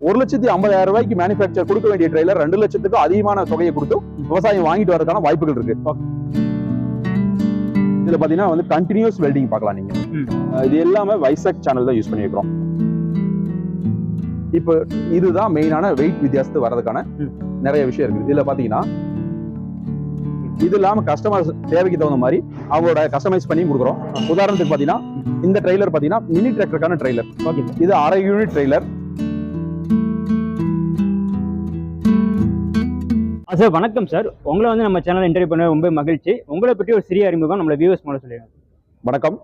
ஒரு லட்சத்தி ஐம்பதாயிரம் ரூபாய்க்கு மேனுஃபேக்சர் கொடுக்க வேண்டிய ட்ரெய்லர் ரெண்டு லட்சத்துக்கு அதிகமான தொகையை கொடுத்து விவசாயம் வாங்கிட்டு வரதுக்கான வாய்ப்புகள் இருக்கு. இதுல பாத்தீங்கன்னா வந்து கண்டினியூஸ் வெல்டிங் பார்க்கலாம் நீங்க. இது எல்லாமே வைசாக் சேனல் தான் யூஸ் பண்ணியிருக்கிறோம் இப்போ இதுதான் மெயினான வெயிட் வித்தியாசத்து வர்றதுக்கான. நிறைய விஷயம் இருக்கு இதுல பாத்தீங்கன்னா இது இல்லாம கஸ்டமர் தேவைக்கு தகுந்த மாதிரி அவங்களோட கஸ்டமைஸ் பண்ணி கொடுக்குறோம். உதாரணத்துக்கு பாத்தீங்கன்னா இந்த ட்ரெய்லர் பாத்தீங்கன்னா மினி டிராக்டருக்கான ட்ரெய்லர் ஓகே இது அரை யூனிட் ட்ரெய்லர் சார் வணக்கம் சார். உங்களை வந்து நம்ம சேனல் இன்டர்வியூ பண்ண ரொம்ப மகிழ்ச்சி. உங்களை பற்றி ஒரு சிறிய அறிமுகம் நம்மள வியூவர்ஸ் மூலம் சொல்லிடுங்க. வணக்கம்.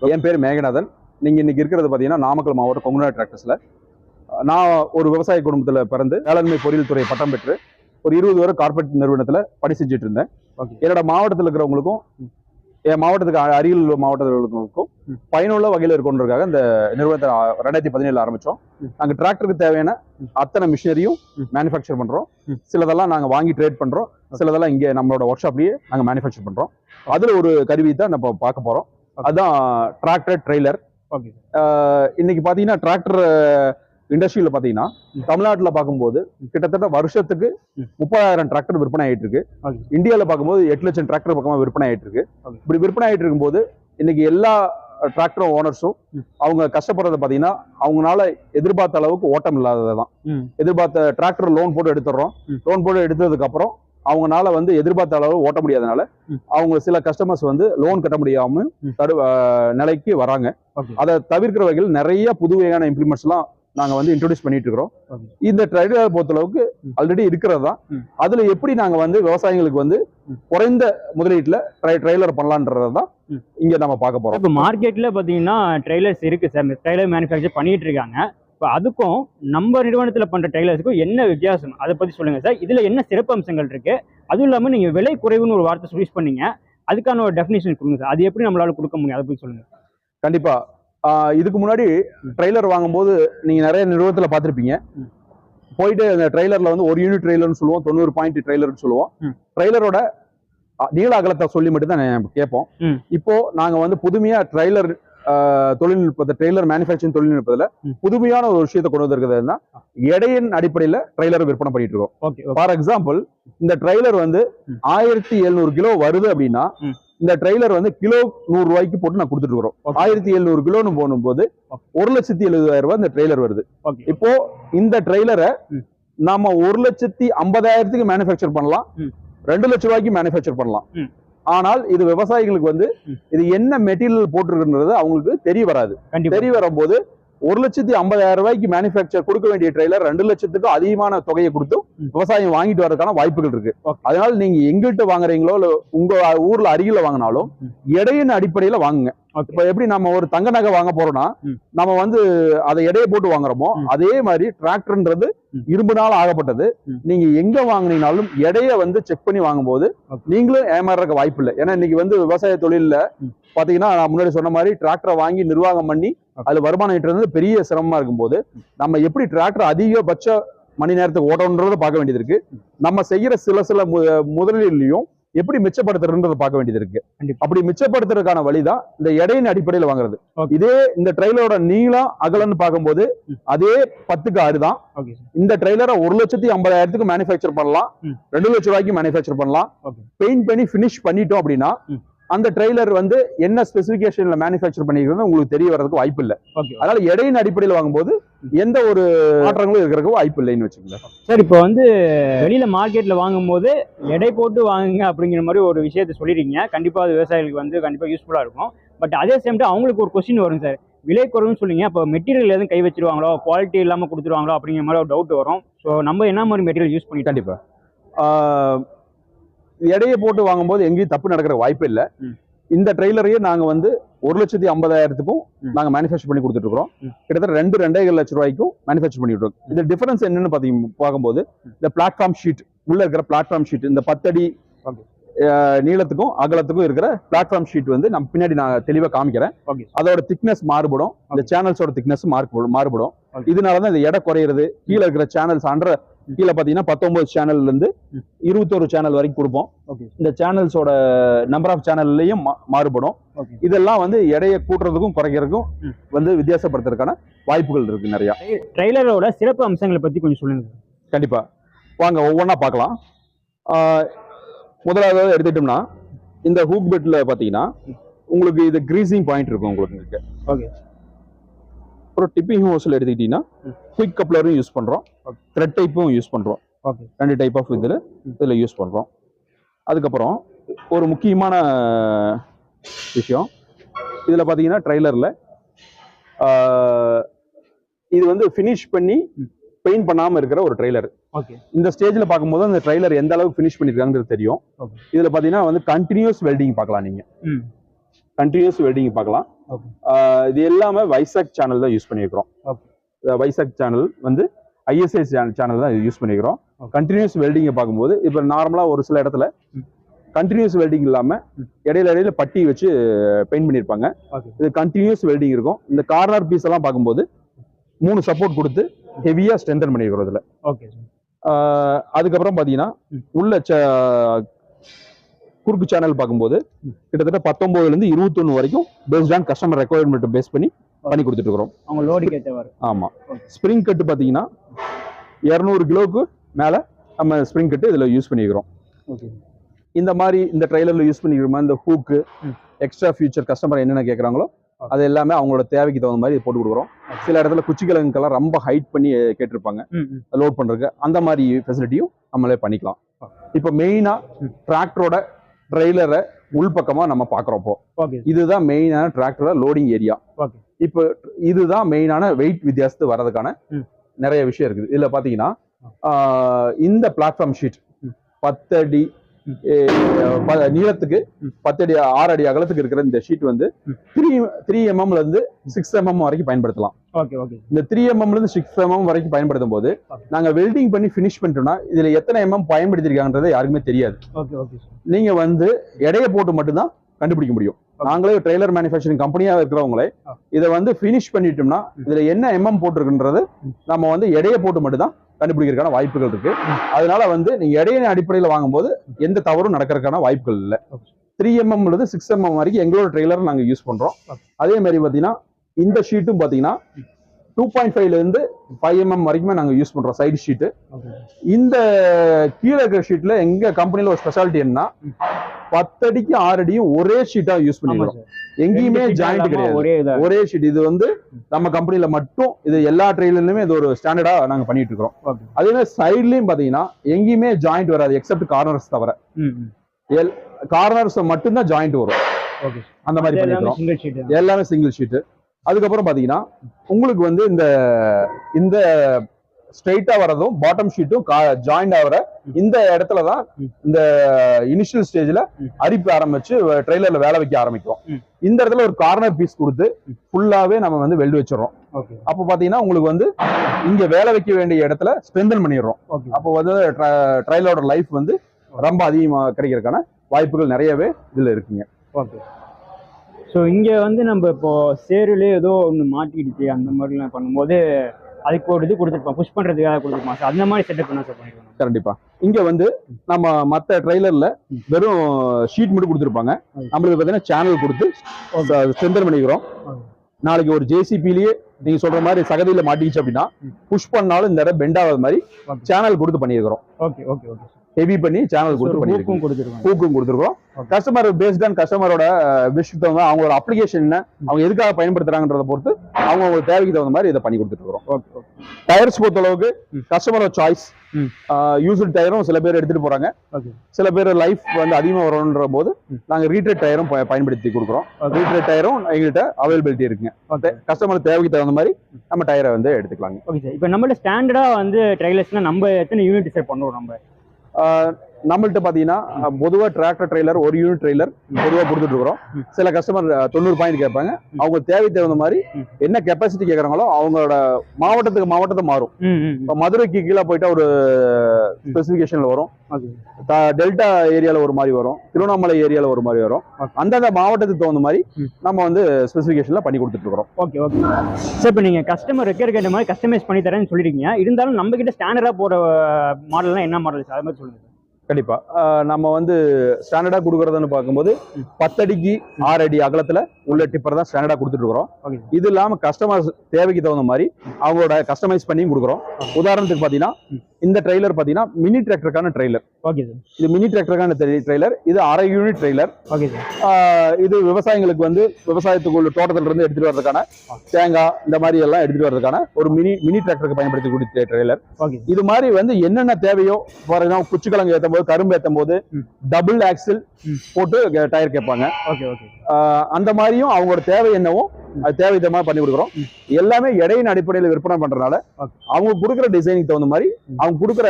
என் பேர் மேகநாதன். நீங்க இன்னைக்கு இருக்கிறது பாத்தீங்கன்னா நாமக்கல் மாவட்டம் கொங்குனா டிராக்டர்ஸ்ல நான் ஒரு விவசாய குடும்பத்துல பிறந்து வேளாண்மை பொறியியல் துறை பட்டம் பெற்று ஒரு இருபது வருடம் கார்பரேட் நிறுவனத்துல பணி செஞ்சுட்டு இருந்தேன். என்னோட மாவட்டத்தில் இருக்கிறவங்களுக்கும் என் மாவட்டத்துக்கு அருகில் உள்ள மாவட்டங்களுக்கும். பயனுள்ள வகையில் இருக்கணுன்றதுக்காக இந்த நிறுவனத்தை ரெண்டாயிரத்தி பதினேழுல ஆரம்பிச்சோம் ம். நாங்க டிராக்டருக்கு தேவையான. அத்தனை மிஷினரியும். மேனுஃபேக்சர் பண்றோம் ம். சிலதெல்லாம் நாங்க வாங்கி ட்ரேட் பண்றோம் சிலதெல்லாம் இங்க நம்மளோட ஒர்க் ஷாப்லயே நாங்க மேனுஃபேக்சர் பண்றோம் அதுல ஒரு கருவி தான் நம்ம பார்க்க போறோம் Okay. அதான் டிராக்டர் ட்ரெய்லர் ஓகே இன்னைக்கு பாத்தீங்கன்னா டிராக்டர் இண்டஸ்ட்ரியில பாத்தீங்கன்னா ம். தமிழ்நாட்டுல பார்க்கும்போது கிட்டத்தட்ட வருஷத்துக்கு. முப்பதாயிரம் டிராக்டர் விற்பனை ஆயிட்டு இருக்கு. இந்தியால பார்க்கும்போது எட்டு லட்சம் டிராக்டர் பக்கமா விற்பனை ஆயிட்டு இருக்கு. இப்படி விற்பனை ஆயிட்டு இருக்கும்போது இன்னைக்கு எல்லா டிராக்டர் ஓனர்ஸும். அவங்க கஷ்டப்படுறத பாத்தீங்கன்னா அவங்களால எதிர்பார்த்த அளவுக்கு ஓட்டம் இல்லாததான் எதிர்பார்த்த டிராக்டர் லோன் போட்டு எடுத்துடுறோம். லோன் போட்டு எடுத்ததுக்கு அப்புறம் அவங்கனால வந்து எதிர்பார்த்த அளவு ஓட்ட முடியாதனால. அவங்க சில கஸ்டமர்ஸ் வந்து லோன் கட்ட முடியாம. தடு நிலைக்கு வராங்க அதை தவிர்க்கிற வகையில் நிறைய புது வகையான இம்ப்ளிமெண்ட்ஸ் எல்லாம் நாங்க வந்து இன்ட்ரோடியூஸ் பண்ணிட்டு இருக்கிறோம். இந்த ட்ரைலர் பொறுத்தளவுக்கு. ஆல்ரெடி இருக்கிறது தான். அதுல எப்படி நாங்க வந்து விவசாயிகளுக்கு வந்து. குறைந்த முதலீட்டுல ட்ரைலர் பண்ணலான்றது தான். இங்க நம்ம பார்க்க போறோம். இப்போ மார்க்கெட்டில் பார்த்தீங்கன்னா ட்ரெய்லர்ஸ் இருக்குது சார் ட்ரெய்லர் மேனுஃபேக்சர் பண்ணிட்டு இருக்காங்க இப்போ அதுக்கும் நம்ம நிறுவனத்தில் பண்ணுற ட்ரெய்லர்ஸுக்கும் என்ன வித்தியாசம்? அதை பற்றி சொல்லுங்கள் சார் இதில் என்ன சிறப்பு அம்சங்கள் இருக்குது அதுவும் இல்லாமல் நீங்கள் விலை குறைவுன்னு ஒரு வார்த்தை யூஸ் பண்ணீங்க. அதுக்கான ஒரு டெஃபினேஷன் கொடுங்க சார் அது எப்படி நம்மளால கொடுக்க முடியும்? அதை பற்றி சொல்லுங்கள் கண்டிப்பா. ஆஹ் இதுக்கு முன்னாடி. ட்ரெய்லர் வாங்கும்போது நீங்க நிறைய நிறுவனத்துல பார்த்திருப்பீங்க. போயிட்டு அந்த ட்ரெய்லர்ல வந்து ஒரு யூனிட் ட்ரெய்லர்னு சொல்லுவோம் தொண்ணூறு பாயிண்ட் ட்ரெய்லர்னு சொல்லுவோம். ட்ரெய்லரோட நீள அகலத்தை சொல்லி மட்டும் தான் நான் கேட்போம். இப்போ நாங்க வந்து புதுமையா ட்ரெய்லர் தொழில்நுட்பத்தை ட்ரெய்லர் மேனுஃபேக்சரிங் தொழில்நுட்பத்துல. புதுமையான ஒரு விஷயத்தை கொண்டு வந்திருக்கிறதுனா எடையின் அடிப்படையில ட்ரெய்லர் விற்பனை பண்ணிட்டு இருக்கோம் ஃபார் எக்ஸாம்பிள் இந்த ட்ரெய்லர் வந்து. ஆயிரத்தி எழுநூறு கிலோ வருது அப்படின்னா. இந்த ட்ரெய்லர் வந்து கிலோ நூறு ரூபாய்க்கு போட்டு நான் கொடுத்துட்டு இருக்கிறோம். ஆயிரத்தி எழுநூறு கிலோன்னு போகும்போது. ஒரு லட்சத்தி எழுபதாயிரம் ரூபாய் இந்த ட்ரெய்லர் வருது இப்போ இந்த ட்ரெய்லரை. நாம ஒரு லட்சத்தி ஐம்பதாயிரத்துக்கு மேனுஃபேக்சர் பண்ணலாம். ரெண்டு லட்சம் ரூபாய்க்கு மேனுஃபேக்சர் பண்ணலாம். ஆனால் இது விவசாயிகளுக்கு வந்து. இது என்ன மெட்டீரியல் போட்டிருக்குன்றது அவங்களுக்கு தெரிய வராது தெரிய வரும்போது ஒரு லட்சத்தி ஐம்பதாயிரம் ரூபாய்க்கு மேனுஃபேக்சர் கொடுக்க வேண்டிய ட்ரெய்லர் ரெண்டு லட்சத்துக்கு அதிகமான தொகையை கொடுத்து. விவசாயம் வாங்கிட்டு வரதுக்கான வாய்ப்புகள் இருக்கு. அதனால நீங்க எங்கிட்ட வாங்குறீங்களோ இல்ல உங்க ஊர்ல அருகில வாங்கினாலும். எடையின் அடிப்படையில வாங்குங்க இப்ப எப்படி நம்ம ஒரு தங்க நகை வாங்க போறோம்னா. நம்ம வந்து அதை எடையை போட்டு வாங்குறோமோ. அதே மாதிரி டிராக்டர்ன்றது ம். இரும்புனால ஆகப்பட்டது. நீங்க எங்க வாங்குனீங்கனாலும் எடையை வந்து செக் பண்ணி வாங்கும்போது. நீங்களும் ஏமாறதுக்கு வாய்ப்பு இல்லை ஏன்னா இன்னைக்கு வந்து விவசாய தொழில்ல. பாத்தீங்கன்னா நான் முன்னாடி சொன்ன மாதிரி டிராக்டரை வாங்கி நிர்வாகம் பண்ணி. அதுல வருமானம் ஈட்டுறது பெரிய சிரமமா இருக்கும்போது நம்ம எப்படி டிராக்டர் அதிகபட்ச மணி நேரத்துக்கு ஓட்டணுன்றத பார்க்க வேண்டியது இருக்கு நம்ம செய்யற சில சில முதலீடுலயும் எப்படி மிச்சப்படுத்துறதுன்றத பார்க்க வேண்டியது இருக்கு. அப்படி மிச்சப்படுத்துறதுக்கான வழிதான் இந்த எடையின் அடிப்படையில வாங்குறது. இதே இந்த ட்ரெயிலரோட நீளம் அகலன்னு பார்க்கும்போது. அதே பத்துக்கு ஆறு தான் இந்த ட்ரெய்லரை ஒரு லட்சத்தி ஐம்பதாயிரத்துக்கு மேனுஃபேக்சர் பண்ணலாம். ரெண்டு லட்சம் ரூபாய்க்கு மேனுஃபேக்சர் பண்ணலாம். பெயிண்ட் பண்ணி ஃபினிஷ் பண்ணிட்டோம் அப்படின்னா. அந்த ட்ரெய்லர் வந்து என்ன ஸ்பெசிபிகேஷன்ல மேனுஃபேக்சர் பண்ணிக்கிறது உங்களுக்கு தெரிய வரதுக்கு வாய்ப்பு இல்லை அதனால எடையின் அடிப்படையில் வாங்கும்போது எந்த ஒரு மாற்றங்களும் இருக்கிறதுக்கு வாய்ப்பு இல்லைன்னு வச்சுக்கோங்க சார் இப்போ வந்து வெளியில மார்க்கெட்ல வாங்கும்போது எடை போட்டு வாங்குங்க அப்படிங்கிற மாதிரி ஒரு விஷயத்த சொல்லிருக்கீங்க. கண்டிப்பா அது விவசாயிகளுக்கு வந்து கண்டிப்பா யூஸ்ஃபுல்லா இருக்கும். பட் அதே சேம் டைம் அவங்களுக்கு ஒரு கொஸ்டின் வரும் சார். விலை குறைவுன்னு சொல்லிங்க அப்போ மெட்டீரியல் எதுவும் கை வச்சிருவாங்களோ குவாலிட்டி இல்லாம கொடுத்துருவாங்களோ அப்படிங்கிற மாதிரி ஒரு டவுட் வரும். ஸோ நம்ம என்ன மாதிரி மெட்டீரியல் யூஸ் பண்ணிட்டோம் கண்டிப்பா. ஆஹ் எடையை போட்டு வாங்கும்போது எங்கேயும் தப்பு நடக்கிற வாய்ப்பு இல்லை. இந்த ட்ரெய்லரையே நாங்க வந்து ஒரு லட்சத்தி ஐம்பதாயிரத்துக்கும். நாங்க மேனுஃபேக்சர் பண்ணி கொடுத்துட்டு இருக்கிறோம். கிட்டத்தட்ட ரெண்டு ரெண்டே லட்சம் ரூபாய்க்கும் மேனுஃபேக்சர் பண்ணிட்டு இருக்கோம் இந்த டிஃபரன்ஸ் என்னன்னு பாத்தீங்க பார்க்கும்போது இந்த பிளாட்ஃபார்ம் ஷீட் உள்ள இருக்கிற பிளாட்ஃபார்ம் ஷீட் இந்த பத்தடி நீளத்துக்கும் அகலத்துக்கும் இருக்கிற பிளாட்ஃபார்ம் ஷீட் வந்து நம்ம பின்னாடி நான் தெளிவா காமிக்கிறேன். அதோட திக்னஸ் மாறுபடும். இந்த சேனல்ஸோட திக்னஸ் மாறுபடும். Okay. இதனால தான் இந்த எடை குறையிறது. கீழே இருக்கிற சேனல்ஸ் அண்டர் கீழே பாத்தீங்கன்னா பத்தொன்பது சேனல்ல இருந்து ம். இருபத்தொரு சேனல் வரைக்கும் கொடுப்போம். ஓகே. இந்த சேனல்ஸோட நம்பர் ஆஃப் சேனல்லையும் மாறுபடும். இதெல்லாம் வந்து எடையை கூட்டுறதுக்கும் குறைக்கிறதுக்கும். வந்து வித்தியாசப்படுத்துறதுக்கான வாய்ப்புகள் இருக்கு நிறைய. ட்ரெய்லரோட சிறப்பு அம்சங்களை பத்தி கொஞ்சம் சொல்லுங்க சார். கண்டிப்பா. வாங்க ஒவ்வொன்றா பார்க்கலாம். முதலாவது எடுத்துட்டோம்னா இந்த ஹூக் பெட்ல பாத்தீங்கன்னா உங்களுக்கு இது கிரீசிங் பாயிண்ட் இருக்கும் உங்களுக்கு. ஓகே. அப்புறம் டிப்பிங் ஹோஸ்ல எடுத்துக்கிட்டீங்கன்னா. குயிக் கப்ளரும் யூஸ் பண்றோம். Okay. த்ரெட் டைப்பும் யூஸ் பண்றோம். ஓகே ரெண்டு டைப் ஆஃப் இதில். இதில் யூஸ் பண்ணுறோம் அதுக்கப்புறம் ஒரு முக்கியமான விஷயம். இதில் பார்த்தீங்கன்னா ட்ரைலரில் இது வந்து ஃபினிஷ் பண்ணி. பெயிண்ட் பண்ணாமல் இருக்கிற ஒரு ட்ரைலர் ஓகே இந்த ஸ்டேஜில் பார்க்கும்போது அந்த ட்ரைலர் எந்த அளவுக்கு ஃபினிஷ் பண்ணியிருக்காங்கிறது தெரியும். இதில் பார்த்தீங்கன்னா வந்து கண்டினியூஸ் வெல்டிங் பார்க்கலாம் நீங்கள் கண்டினியூஸ் வெல்டிங் பார்க்கலாம். இது எல்லாமே வைசாக் சேனல் தான் யூஸ் பண்ணியிருக்கிறோம் Okay. வைசாக் சேனல் வந்து ஐஎஸ்ஐ சேனல் தான் யூஸ் பண்ணிக்கிறோம். கண்டினியூஸ் வெல்டிங்கை பார்க்கும்போது இப்போ நார்மலாக ஒரு சில இடத்துல. கண்டினியூஸ் வெல்டிங் இல்லாமல். இடையில இடையில பட்டி வச்சு பெயிண்ட் பண்ணியிருப்பாங்க இது கண்டினியூஸ் வெல்டிங் இருக்கும் இந்த கார்னர் பீஸ் எல்லாம் பார்க்கும்போது மூணு சப்போர்ட் கொடுத்து ஹெவியாக ஸ்ட்ரென்தன் பண்ணியிருக்கிறோம் இதில் ஓகே அதுக்கப்புறம் பார்த்தீங்கன்னா. உள்ள குறுக்கு சேனல் பார்க்கும்போது. கிட்டத்தட்ட பத்தொன்பதுலேருந்து இருபத்தொன்று வரைக்கும் based on customer requirement base பண்ணி பண்ணி கொடுத்துட்டு இருக்கிறோம் அவங்க லோடுக்கு ஏற்றவாறு ஆமா Okay. ஸ்ப்ரிங் கட்டு பார்த்தீங்கன்னா இரநூறு கிலோவுக்கு மேலே நம்ம ஸ்ப்ரிங் கட்டு இதில் யூஸ் பண்ணிக்கிறோம் ஓகே இந்த மாதிரி இந்த ட்ரைலரில் யூஸ் பண்ணிக்கிற மாதிரி இந்த ஹூக்கு. எக்ஸ்ட்ரா ஃபியூச்சர் கஸ்டமர் என்னென்ன கேட்குறாங்களோ. அது எல்லாமே அவங்களோட தேவைக்கு தகுந்த மாதிரி போட்டு கொடுக்குறோம். சில இடத்துல குச்சிக்கிழங்குக்கெல்லாம் ரொம்ப ஹைட் பண்ணி கேட்டிருப்பாங்க லோட் பண்ணுறதுக்கு அந்த மாதிரி ஃபெசிலிட்டியும் நம்மளே பண்ணிக்கலாம் இப்போ மெயினாக. டிராக்டரோட ட்ரெய்லரை உள்பக்கமாக நம்ம ஓகே இதுதான் மெயினான டிராக்டரோட லோடிங் ஏரியா இப்போ இதுதான் மெயினான வெயிட் வித்தியாசத்து வர்றதுக்கான. நிறைய விஷயம் இருக்குது. இதுல பாத்தீங்கன்னா இந்த பிளாட்ஃபார்ம் ஷீட். பத்தடி நீளத்துக்கு. பத்தடி ஆறு அடி அகலத்துக்கு இருக்கிற இந்த ஷீட் வந்து. த்ரீ த்ரீ எம்எம்ல இருந்து சிக்ஸ் எம்எம் வரைக்கும் பயன்படுத்தலாம் இந்த த்ரீ எம்எம்ல இருந்து சிக்ஸ் எம்எம் வரைக்கும் பயன்படுத்தும் போது. நாங்க வெல்டிங் பண்ணி ஃபினிஷ் பண்ணிட்டோம்னா இதுல எத்தனை எம்எம் பயன்படுத்திருக்காங்கன்றது யாருக்குமே தெரியாது ஓகே ஓகே சார் நீங்க வந்து எடையை போட்டு மட்டும்தான் கண்டுபிடிக்க முடியும் நாங்களே ட்ரெய்லர் மேனுஃபேக்சரிங் கம்பெனியா இருக்கிறவங்களே. இதை வந்து ஃபினிஷ் பண்ணிட்டோம்னா இதுல என்ன எம்எம் போட்டிருக்குன்றது. நம்ம வந்து எடையை போட்டு மட்டும்தான் கண்டுபிடிக்கிறதுக்கான வாய்ப்புகள் இருக்கு. அதனால வந்து நீங்க எடையின் அடிப்படையில் வாங்கும்போது எந்த தவறும் நடக்கிறதுக்கான வாய்ப்புகள் இல்லை. த்ரீ எம்எம் இருந்து சிக்ஸ் எம்எம் வரைக்கும் எங்களோட ட்ரெய்லர் நாங்க யூஸ் பண்றோம் Okay. அதே மாதிரி பாத்தீங்கன்னா இந்த ஷீட்டும் பாத்தீங்கன்னா டூ பாயிண்ட் ஃபைவ்ல இருந்து ஃபைவ் எம்எம் வரைக்குமே நாங்க யூஸ் பண்றோம் சைடு ஷீட்டு இந்த கீழே இருக்கிற ஷீட்ல எங்க கம்பெனில ஒரு ஸ்பெஷாலிட்டி என்ன. பத்தடிக்கு ஆறு அடியும் ஒரே ஷீட்டா யூஸ் பண்ணிக்கிறோம். எங்கேயுமே ஜாயிண்ட் கிடையாது. ஒரே ஷீட் இது வந்து நம்ம கம்பெனில மட்டும் இது எல்லா ட்ரெயிலர்லயுமே இது ஒரு ஸ்டாண்டர்டா நாங்க பண்ணிட்டு இருக்கோம் ஓகே அதே மாதிரி சைட்லயும் பாத்தீங்கன்னா எங்கேயுமே ஜாயிண்ட் வராது எக்ஸப்ட் கார்னர்ஸ் தவிர. கார்னர்ஸ் மட்டும்தான் ஜாயிண்ட் வரும். அந்த மாதிரி பண்ணிக்கிறோம். எல்லாமே சிங்கிள் ஷீட் அதுக்கப்புறம் பாத்தீங்கன்னா உங்களுக்கு வந்து இந்த இந்த ஸ்ட்ரைட்டா வரதும் பாட்டம் ஷீட்டும் ஜாயிண்ட் ஆகிற இந்த இடத்துல தான். இந்த இனிஷியல் ஸ்டேஜ்ல. அரிப்பு ஆரம்பிச்சு ட்ரெய்லர்ல வேலை வைக்க ஆரம்பிக்கும் ம். இந்த இடத்துல ஒரு கார்னர் பீஸ் கொடுத்து. ஃபுல்லாவே நம்ம வந்து வெல்டு வச்சிடறோம் ஓகே அப்போ பாத்தீங்கன்னா உங்களுக்கு வந்து இங்க வேலை வைக்க வேண்டிய இடத்துல ஸ்ட்ரென்தன் பண்ணிடுறோம் ஓகே அப்போ வந்து ட்ரைலரோட லைஃப் வந்து ரொம்ப அதிகமா கிடைக்கிறதுக்கான வாய்ப்புகள் நிறையவே இதுல இருக்குங்க ஓகே ஸோ இங்கே வந்து நம்ம இப்போ சேருலே ஏதோ ஒன்று மாட்டிக்கிடுச்சு அந்த மாதிரிலாம் பண்ணும்போது அதுக்கு ஒரு இது கொடுத்துருப்போம் புஷ் பண்ணுறதுக்காக கொடுத்துருப்போம் சார் அந்த மாதிரி செட்டப் என்ன சார் பண்ணிருக்கோம். கண்டிப்பா. இங்க வந்து நம்ம மத்த ட்ரைலர்ல. வெறும் ஷீட் மட்டும் கொடுத்துருப்பாங்க. நம்மளுக்கு பாத்தீங்கன்னா சேனல் கொடுத்து ஸ்ட்ரென்தன் பண்ணிக்கிறோம். நாளைக்கு ஒரு ஜேசிபிலேயே நீங்க சொல்ற மாதிரி சகதியில மாட்டிக்கிச்சு அப்படின்னா. புஷ் பண்ணாலும் இந்த இடம் பெண்ட் ஆகாத மாதிரி. சேனல் கொடுத்து பண்ணியிருக்கிறோம். ஓகே ஓகே ஓகே ஹெவி பண்ணி சேனல் கொடுத்து பண்ணியிருக்கோம். ஹூக்கும் கொடுத்துருக்கோம். கஸ்டமர் பேஸ்ட் ஆன் கஸ்டமரோட விஷயத்த அவங்களோட அப்ளிகேஷன் என்ன அவங்க எதுக்காக பயன்படுத்துறாங்கன்றத பொறுத்து அவங்க அவங்க தேவைக்கு தகுந்த மாதிரி இதை பண்ணி கொடுத்துட்டு இருக்கிறோம். டயர்ஸ் பொறுத்த அளவுக்கு. கஸ்டமரோட சாய்ஸ். யூஸ்டு டயரும் சில பேர் எடுத்துட்டு போறாங்க. சில பேர் லைஃப் வந்து அதிகமாக வரணுன்ற போது ம். நாங்க ரீட்ரேட் டயரும் பயன்படுத்தி கொடுக்குறோம். ரீட்ரேட் டயரும் எங்கள்கிட்ட அவைலபிலிட்டி இருக்குங்க. கஸ்டமர் தேவைக்கு தகுந்த மாதிரி நம்ம டயரை வந்து எடுத்துக்கலாங்க. ஓகே சார் இப்போ நம்மள்ட்ட ஸ்டாண்டர்டாக வந்து ட்ரைலர்ஸ்னால் நம்ம எத்தனை யூனிட் சார் பண்ணுறோம் நம்ம? நம்மள்ட்ட பாத்தீங்கன்னா அஹ், பொதுவா டிராக்டர் ட்ரெய்லர் ஒரு யூனிட் ட்ரெய்லர் பொதுவா கொடுத்துட்டு இருக்கிறோம் ம். சில கஸ்டமர் தொண்ணூறு பாயிண்ட் கேட்பாங்க. அவங்க தேவை தகுந்த மாதிரி. என்ன கெப்பாசிட்டி கேட்கறாங்களோ அவங்களோட மாவட்டத்துக்கு மாவட்டத்தை மாறும். இப்போ மதுரைக்கு கீழே போயிட்டா ஒரு ஸ்பெசிஃபிகேஷன்ல வரும். டெல்டா ஏரியால ஒரு மாதிரி வரும். திருவண்ணாமலை ஏரியால ஒரு மாதிரி வரும். அந்தந்த மாவட்டத்துக்கு தகுந்த மாதிரி. நம்ம வந்து ஸ்பெசிஃபிகேஷன்ல பண்ணி கொடுத்துட்டு இருக்கிறோம் ஓகே ஓகே. சார் இப்போ நீங்கள் கஸ்டமர் ரெக்கர் கேட்ட மாதிரி கஸ்டமைஸ் பண்ணி தரேன்னு சொல்லிருக்கீங்க. இருந்தாலும் நம்ம கிட்ட ஸ்டாண்டர்டாக போகிற மாடல்லாம் என்ன மாடல் சார் அது மாதிரி சொல்லுங்கள் கண்டிப்பா அஹ் நம்ம வந்து ஸ்டாண்டர்டா கொடுக்கறதுன்னு பார்க்கும்போது. பத்தடிக்கு ஆறு அடி அகலத்துல உள்ள டிப்பர் தான் ஸ்டாண்டர்டா கொடுத்துட்டு இருக்கிறோம் ஓகே இது இல்லாம கஸ்டமர் தேவைக்கு தகுந்த மாதிரி அவங்களோட கஸ்டமைஸ் பண்ணி கொடுக்குறோம் உதாரணத்துக்கு பாத்தீங்கன்னா ம். இந்த ட்ரெய்லர் பாத்தீங்கன்னா மினி டிராக்டருக்கான ட்ரெய்லர் ஓகே சார் இது மினி டிராக்டருக்கான ட்ரெய்லர் இது அரை யூனிட் ட்ரெய்லர் ஓகே சார் இது விவசாயிங்களுக்கு வந்து விவசாயத்துக்குள்ள தோட்டத்துல இருந்து எடுத்துட்டு வர்றதுக்கான தேங்காய் இந்த மாதிரி எல்லாம் எடுத்துட்டு வர்றதுக்கான ஒரு மினி மினி டிராக்டருக்கு பயன்படுத்தக்கூடிய ட்ரெய்லர் ஓகே இது மாதிரி வந்து என்னென்ன தேவையோ ஃபார் எக்ஸாம்பிள் குச்சிக்கிழங்கு ஏற்றும் போது கரும்பு ஏற்றும் போது. Double axle. போட்டு டயர் கேட்பாங்க. ஓகே ஓகே அந்த மாதிரியும் அவங்களோட தேவை என்னவோ அது தேவை விதமா பண்ணி கொடுக்குறோம். எல்லாமே எடையின் அடிப்படையில் விற்பனை பண்றதுனால. அவங்க கொடுக்குற டிசைனுக்கு தகுந்த மாதிரி. அவங்க கொடுக்குற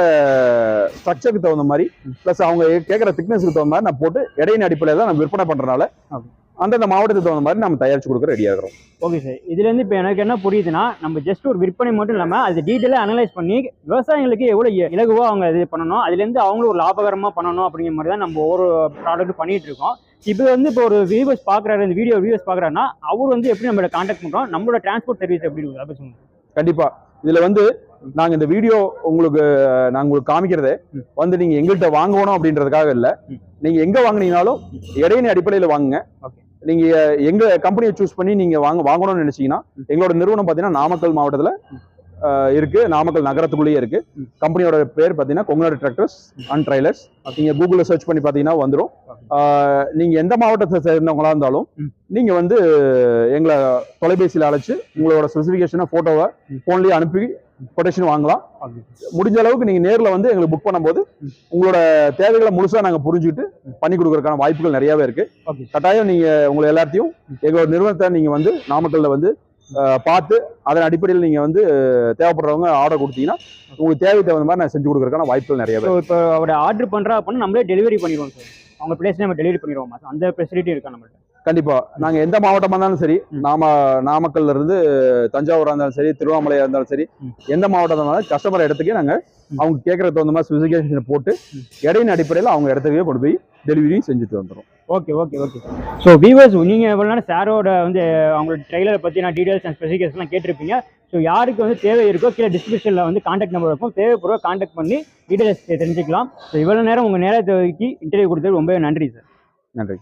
ஸ்ட்ரக்சருக்கு தகுந்த மாதிரி. ப்ளஸ் அவங்க கேட்குற திக்னஸ்க்கு தகுந்த மாதிரி நான் போட்டு எடையின் அடிப்படையில் தான் நம்ம விற்பனை Okay. அந்தந்த மாவட்டத்துக்கு தகுந்த மாதிரி நம்ம தயாரிச்சு கொடுக்க ரெடியா இருக்கிறோம். Okay sir. இதுலேருந்து இப்போ எனக்கு என்ன புரியுதுன்னா நம்ம ஜஸ்ட் ஒரு விற்பனை மட்டும் இல்லாமல் அது டீட்டெயிலாக அனலைஸ் பண்ணி விவசாயிகளுக்கு எவ்வளோ இலகுவாக அவங்க இது பண்ணணும் அதுலேருந்து அவங்களும் ஒரு லாபகரமாக பண்ணணும் அப்படிங்கிற மாதிரி தான் நம்ம ஒவ்வொரு ப்ராடக்ட் பண்ணிட்டு இருக்கோம். இப்போ வந்து இப்போ ஒரு வியூவர்ஸ் பார்க்குறாரு இந்த வீடியோ வியூவர்ஸ் பார்க்குறாருன்னா அவர் வந்து எப்படி நம்மளோட காண்டாக்ட் பண்ணுறோம் நம்மளோட டிரான்ஸ்போர்ட் சர்வீஸ் எப்படி இருக்குது அதை சொல்லுங்க. கண்டிப்பா. இதுல வந்து நாங்க இந்த வீடியோ உங்களுக்கு அஹ், நாங்க உங்களுக்கு காமிக்கிறதே. வந்து நீங்க எங்கள்கிட்ட வாங்கணும் அப்படின்றதுக்காக இல்ல ம். நீங்க எங்க வாங்குனீங்கனாலும் இடையின அடிப்படையில வாங்குங்க. நீங்க எங்க கம்பெனியை சூஸ் பண்ணி நீங்க வாங்க வாங்கணும்னு நினைச்சீங்கன்னா. எங்களோட நிறுவனம் பாத்தீங்கன்னா நாமக்கல் மாவட்டத்துல இருக்கு நாமக்கல் நகரத்துக்குள்ளேயே இருக்கு. கம்பெனியோட பேர் பாத்தீங்கன்னா கொங்கநாடு டிராக்டர்ஸ் அண்ட் ட்ரைலர்ஸ் நீங்க கூகுள்ல சர்ச் பண்ணி Okay. அஹ், நீங்க எந்த மாவட்டத்தை சேர்ந்தவங்களா இருந்தாலும். நீங்க வந்து எங்களை தொலைபேசியில அழைச்சு உங்களோட ஸ்பெசிஃபிகேஷனை போட்டோவை ம். போன்லயே அனுப்பி கொட்டேஷன் வாங்கலாம். முடிஞ்ச அளவுக்கு நீங்க நேர்ல வந்து எங்களுக்கு புக் பண்ணும்போது. உங்களோட தேவைகளை முழுசா நாங்க புரிஞ்சுக்கிட்டு பண்ணி கொடுக்கறதுக்கான வாய்ப்புகள் நிறையவே இருக்கு. கட்டாயம் நீங்க உங்களை எல்லாத்தையும் எங்களோட நிறுவனத்தை நீங்க வந்து நாமக்கல்ல வந்து பார்த்து அதன் அடிப்படையில் நீங்க வந்து தேவைப்படுறவங்க ஆர்டர் கொடுத்தீங்கன்னா உங்களுக்கு தேவை தகுந்த மாதிரி நான் செஞ்சு கொடுக்கறதுக்கான வாய்ப்புகள் நிறையவே ஸோ இப்போ அவர் ஆர்டர் பண்ணுறா அப்படின்னா நம்மளே டெலிவரி பண்ணிடுவோம் சார் அவங்க பிளேஸ்ல நம்ம டெலிவரி பண்ணிடுவோம் அந்த ஃபெசிலிட்டி இருக்கா நம்மள்ட்ட? கண்டிப்பா நாங்க எந்த மாவட்டமா இருந்தாலும் சரி. நாம நாமக்கல்ல இருந்து தஞ்சாவூரா இருந்தாலும் சரி திருவண்ணாமலையா இருந்தாலும் சரி. எந்த மாவட்டமா இருந்தாலும் கஸ்டமர் இடத்துக்கே நாங்க. அவங்க கேட்கற தகுந்த மாதிரி ஸ்பெசிஃபிகேஷன் போட்டு ம். இடையின் அடிப்படையில் அவங்க இடத்துக்கே கொண்டு போய் டெலிவரியும் செஞ்சுட்டு வந்துடும் okay okay okay so viewers நீங்கள் எவ்வளோ நேரம் சாரோட வந்து அவங்களோட ட்ரெய்லரை பற்றின டீடைல்ஸ் அண்ட் ஸ்பெசிஃபிகேஷன்லாம் கேட்டிருப்பீங்க ஸோ யாருக்கு வந்து தேவை இருக்கோ கீழே டிஸ்கிரிப்ஷனில் வந்து காண்டாக்ட் நம்பர் இருக்கும் தேவைப்படுற காண்டாக்ட் பண்ணி டீடைல்ஸ் தெரிஞ்சுக்கலாம் ஸோ இவ்வளோ நேரம் உங்கள் நேரத்தை ஒதுக்கி இன்டர்வியூ கொடுத்தது ரொம்பவே நன்றி சார் நன்றி